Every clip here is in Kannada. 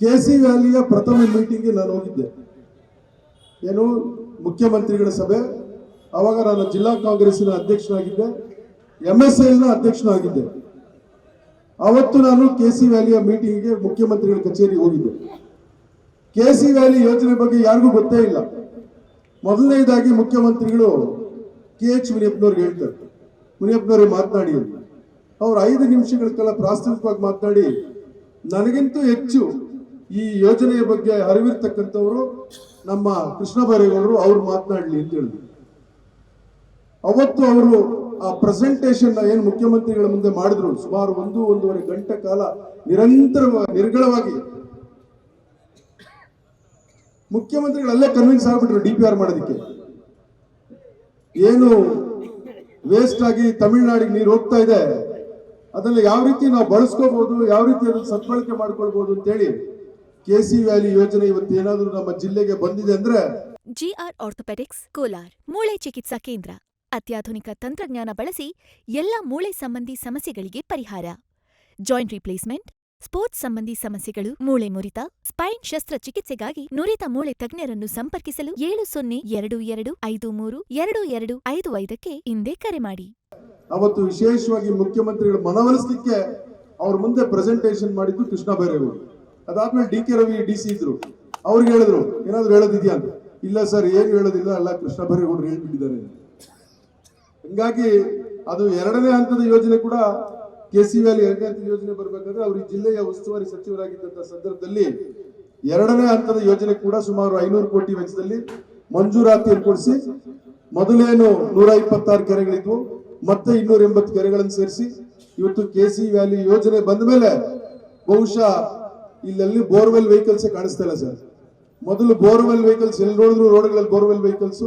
ಕೆ ಸಿ ವ್ಯಾಲಿಯ ಪ್ರಥಮ ಮೀಟಿಂಗ್ಗೆ ನಾನು ಹೋಗಿದ್ದೆ. ಏನು? ಮುಖ್ಯಮಂತ್ರಿಗಳ ಸಭೆ. ಅವಾಗ ನಾನು ಜಿಲ್ಲಾ ಕಾಂಗ್ರೆಸ್ನ ಅಧ್ಯಕ್ಷನಾಗಿದ್ದೆ. M S ಎಲ್ನ ಅಧ್ಯಕ್ಷನಾಗಿದ್ದೆ. ಅವತ್ತು ನಾನು ಕೆ ಸಿ ವ್ಯಾಲಿಯ ಮೀಟಿಂಗ್ಗೆ ಮುಖ್ಯಮಂತ್ರಿಗಳ ಕಚೇರಿಗೆ ಹೋಗಿದ್ದೆ. ಕೆ ಸಿ ವ್ಯಾಲಿ ಯೋಜನೆ ಬಗ್ಗೆ ಯಾರಿಗೂ ಗೊತ್ತೇ ಇಲ್ಲ. ಮೊದಲನೇದಾಗಿ ಮುಖ್ಯಮಂತ್ರಿಗಳು ಕೆ ಎಚ್ ಮುನಿಯಪ್ಪನವ್ರಿಗೆ ಹೇಳ್ತಾರೆ. ಮುನಿಯಪ್ಪನವ್ರಿಗೆ ಮಾತನಾಡಿ ಅವ್ರು ಐದು ನಿಮಿಷಗಳ ಕಾಲ ಪ್ರಾಸ್ತಾವಿಕವಾಗಿ ಮಾತನಾಡಿ, ನನಗಿಂತೂ ಹೆಚ್ಚು ಈ ಯೋಜನೆಯ ಬಗ್ಗೆ ಅರಿವಿರ್ತಕ್ಕಂಥವರು ನಮ್ಮ ಕೃಷ್ಣ ಬೈರೇಗೌಡರು ಅವ್ರು ಮಾತನಾಡಲಿ ಅಂತ ಹೇಳಿದ್ರು ಅವತ್ತು ಅವರು ಆ ಪ್ರೆಸೆಂಟೇಷನ್ ಏನು ಮುಖ್ಯಮಂತ್ರಿಗಳ ಮುಂದೆ ಮಾಡಿದ್ರು, ಸುಮಾರು ಒಂದು, ಒಂದೂವರೆ ಗಂಟೆ ಕಾಲ ನಿರಂತರ ನಿರ್ಗಳವಾಗಿ ಮುಖ್ಯಮಂತ್ರಿಗಳಲ್ಲೇ ಕನ್ವಿನ್ಸ್ ಆಗ್ಬಿಟ್ರು ಡಿ ಪಿ ಆರ್ ಮಾಡೋದಕ್ಕೆ. ಏನು ವೇಸ್ಟ್ ಆಗಿ ತಮಿಳ್ನಾಡಿಗೆ ನೀರು ಹೋಗ್ತಾ ಇದೆ, ಅದನ್ನ ಯಾವ ರೀತಿ ನಾವು ಬಳಸ್ಕೋಬಹುದು ಯಾವ ರೀತಿ ಅದನ್ನ ಸದ್ಬಳಕೆ ಮಾಡ್ಕೊಳ್ಬಹುದು ಅಂತೇಳಿ ಕೆ ಸಿ ವ್ಯಾಲಿ ಯೋಜನೆ ಇವತ್ತು ಏನಾದ್ರೂ ನಮ್ಮ ಜಿಲ್ಲೆಗೆ ಬಂದಿದೆ ಅಂದ್ರೆ? ಜಿಆರ್ ಆರ್ಥೋಪೆಡಿಕ್ಸ್ ಕೋಲಾರ್ ಮೂಳೆ ಚಿಕಿತ್ಸಾ ಕೇಂದ್ರ. ಅತ್ಯಾಧುನಿಕ ತಂತ್ರಜ್ಞಾನ ಬಳಸಿ ಎಲ್ಲ ಮೂಳೆ ಸಂಬಂಧಿ ಸಮಸ್ಯೆಗಳಿಗೆ ಪರಿಹಾರ. ಜಾಯಿಂಟ್ ರಿಪ್ಲೇಸ್ಮೆಂಟ್ ಸ್ಪೋರ್ಟ್ಸ್ ಸಂಬಂಧಿ ಸಮಸ್ಯೆಗಳು ಮೂಳೆ ಮುರಿತ ಸ್ಪೈನ್ ಶಸ್ತ್ರಚಿಕಿತ್ಸೆಗಾಗಿ ನುರಿತ ಮೂಳೆ ತಜ್ಞರನ್ನು ಸಂಪರ್ಕಿಸಲು ಏಳು ಸೊನ್ನೆ ಎರಡು ಎರಡು ಐದು ಮೂರು ಎರಡು ಎರಡು ಐದು ಐದಕ್ಕೆ ಹಿಂದೆ ಕರೆ ಮಾಡಿ. ಅವತ್ತು ವಿಶೇಷವಾಗಿ ಮುಖ್ಯಮಂತ್ರಿಗಳ ಮನವೊಲಿಸಲಿಕ್ಕೆ ಅವ್ರ ಮುಂದೆ ಪ್ರೆಸೆಂಟೇಷನ್ ಮಾಡಿದ್ದು ಕೃಷ್ಣ ಬೈರೇಗೌಡರು ಅದಾದ್ಮೇಲೆ D K Ravi, D C ಇದ್ರು. ಅವ್ರಿಗೆ ಹೇಳಿದ್ರು, ಏನಾದ್ರು ಹೇಳೋದಿದ್ಯಾ ಅಂತ. ಇಲ್ಲ ಸರ್, ಏನು ಹೇಳೋದಿಲ್ಲ ಅಲ್ಲ ಕೃಷ್ಣ ಬೈರೇಗೌಡರು ಹೇಳ್ಬಿಟ್ಟಿದ್ದಾರೆ. ಹಂಗಾಗಿ ಅದು ಎರಡನೇ ಹಂತದ ಯೋಜನೆ ಕೂಡ ಕೆ ಸಿ ವ್ಯಾಲಿ ಎರಡನೇ ಹಂತದ ಯೋಜನೆ ಬರಬೇಕಾದ್ರೆ ಅವ್ರು ಜಿಲ್ಲೆಯ ಉಸ್ತುವಾರಿ ಸಚಿವರಾಗಿದ್ದಂತ ಸಂದರ್ಭದಲ್ಲಿ ಎರಡನೇ ಹಂತದ ಯೋಜನೆ ಕೂಡ ಸುಮಾರು ಐನೂರು ಕೋಟಿ ವೆಚ್ಚದಲ್ಲಿ ಮಂಜೂರಾತಿ ಏರ್ಪಡಿಸಿ ಮೊದಲೇನು ನೂರ ಇಪ್ಪತ್ತಾರು ಕೆರೆಗಳಿದ್ವು, ಮತ್ತೆ ಇನ್ನೂರ ಎಂಬತ್ತು ಕೆರೆಗಳನ್ನು ಸೇರಿಸಿ ಇವತ್ತು ಕೆ ಸಿ ವ್ಯಾಲಿ ಯೋಜನೆ ಬಂದ ಮೇಲೆ ಬಹುಶಃ ಇಲ್ಲೆಲ್ಲಿ ಬೋರ್ವೆಲ್ ವೆಹಿಕಲ್ಸ್ ಕಾಣಿಸ್ತಾ ಇಲ್ಲ ಸರ್. ಮೊದಲು ಬೋರ್ವೆಲ್ ವೆಹಿಕಲ್ಸ್ ಎಲ್ಲಿ ನೋಡಿದ್ರು ರೋಡ್ಗಳಲ್ಲಿ ಬೋರ್ವೆಲ್ ವೆಹಿಕಲ್ಸ್.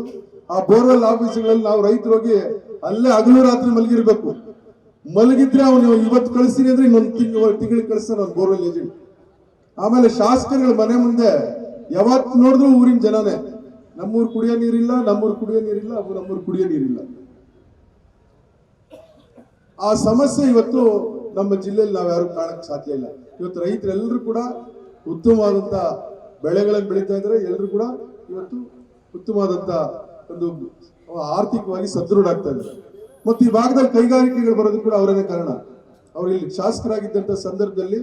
ಆ ಬೋರ್ವೆಲ್ ಆಫೀಸ್ಗಳಲ್ಲಿ ನಾವು ರೈತರು ಹೋಗಿ ಅಲ್ಲೇ ಹಗಲು ರಾತ್ರಿ ಮಲಗಿರ್ಬೇಕು. ಮಲಗಿದ್ರೆ ಅವನು ಇವತ್ತು ಕಳಿಸ್ತೀನಿ ಅಂದ್ರೆ ಇನ್ನೊಂದು ತಿಂಗಳು ತಿಂಗಳಿಗೆ ಕಳಿಸ್ತಾನೆ ಅವ್ನು ಬೋರ್ವೆಲ್ ಏಜೆಂಟ್. ಆಮೇಲೆ ಶಾಸಕರುಗಳ ಮನೆ ಮುಂದೆ ಯಾವತ್ತು ನೋಡಿದ್ರು ಊರಿನ ಜನನೇ, ನಮ್ಮೂರು ಕುಡಿಯೋ ನೀರಿಲ್ಲ, ನಮ್ಮೂರು ಕುಡಿಯೋ ನೀರಿಲ್ಲ ನಮ್ಮೂರು ಕುಡಿಯೋ ನೀರಿಲ್ಲ. ಆ ಸಮಸ್ಯೆ ಇವತ್ತು ನಮ್ಮ ಜಿಲ್ಲೆಯಲ್ಲಿ ನಾವು ಯಾರು ಕಾಣಕ್ ಸಾಧ್ಯ ಇಲ್ಲ. ಇವತ್ತು ರೈತರೆಲ್ಲರೂ ಕೂಡ ಉತ್ತಮವಾದಂತ ಬೆಳೆಗಳನ್ನು ಬೆಳೀತಾ ಇದ್ದಾರೆ. ಎಲ್ಲರೂ ಕೂಡ ಇವತ್ತು ಉತ್ತಮವಾದಂತ ಒಂದು ಆರ್ಥಿಕವಾಗಿ ಸದೃಢ ಆಗ್ತಾ ಇದೆ ಮತ್ತು ಈ ಭಾಗದಲ್ಲಿ ಕೈಗಾರಿಕೆಗಳು ಬರೋದು ಕೂಡ ಅವರೇ ಕಾರಣ. ಅವ್ರು ಇಲ್ಲಿ ಶಾಸಕರಾಗಿದ್ದಂತ ಸಂದರ್ಭದಲ್ಲಿ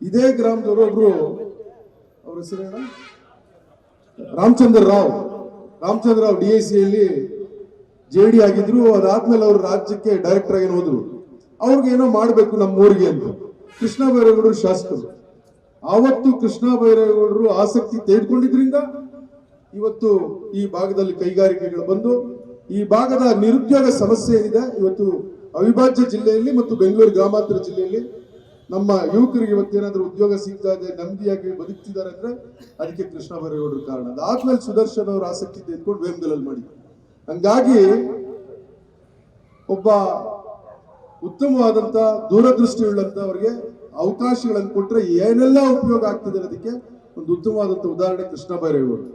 ಇದೇ ಗ್ರಾಮದವರು ಒಬ್ರು, ಅವ್ರ ಹೆಸರೇನ ರಾಮಚಂದ್ರ ರಾವ್. ರಾಮಚಂದ್ರ ರಾವ್ ಡಿ ಐ ಸಿಯಲ್ಲಿ ಜೆ ಡಿ ಆಗಿದ್ರು. ಅದಾದ್ಮೇಲೆ ಅವರು ರಾಜ್ಯಕ್ಕೆ ಡೈರೆಕ್ಟರ್ ಆಗಿ ಹೋದ್ರು? ಅವ್ರಿಗೆ ಏನೋ ಮಾಡಬೇಕು ನಮ್ಮ ಊರಿಗೆ ಅಂತ. ಕೃಷ್ಣ ಬೈರೇಗೌಡರು ಶಾಸಕರು. ಆವತ್ತು ಕೃಷ್ಣ ಬೈರೇಗೌಡರು ಆಸಕ್ತಿ ತೆಗೆದುಕೊಂಡಿದ್ರಿಂದ ಇವತ್ತು ಈ ಭಾಗದಲ್ಲಿ ಕೈಗಾರಿಕೆಗಳು ಬಂದು, ಈ ಭಾಗದ ನಿರುದ್ಯೋಗ ಸಮಸ್ಯೆ ಏನಿದೆ, ಇವತ್ತು ಅವಿಭಾಜ್ಯ ಜಿಲ್ಲೆಯಲ್ಲಿ ಮತ್ತು ಬೆಂಗಳೂರು ಗ್ರಾಮಾಂತರ ಜಿಲ್ಲೆಯಲ್ಲಿ ನಮ್ಮ ಯುವಕರಿಗೆ ಇವತ್ತೇನಾದ್ರೂ ಉದ್ಯೋಗ ಸಿಗ್ತಾ ಇದೆ, ನೆಮ್ಮದಿಯಾಗಿ ಬದುಕ್ತಿದ್ದಾರೆ ಅಂದ್ರೆ ಅದಕ್ಕೆ ಕೃಷ್ಣ ಬೈರೇಗೌಡರು ಕಾರಣ. ಅದಾದ್ಮೇಲೆ ಸುದರ್ಶನ್ ಅವರು ಆಸಕ್ತಿ ತೆಗೆದುಕೊಂಡು ವೇಮಗಲಲ್ಲಿ ಮಾಡಿ ಹಂಗಾಗಿ ಒಬ್ಬ ಉತ್ತಮವಾದಂತ ದೂರದೃಷ್ಟಿ ಉಳ್ಳಂತವ್ರಿಗೆ ಅವಕಾಶಗಳನ್ನು ಕೊಟ್ಟರೆ ಏನೆಲ್ಲ ಉಪಯೋಗ ಆಗ್ತದೆ ಅನ್ನೋದಕ್ಕೆ ಒಂದು ಉತ್ತಮವಾದಂತ ಉದಾಹರಣೆ ಕೃಷ್ಣ ಬೈರೇಗೌಡರು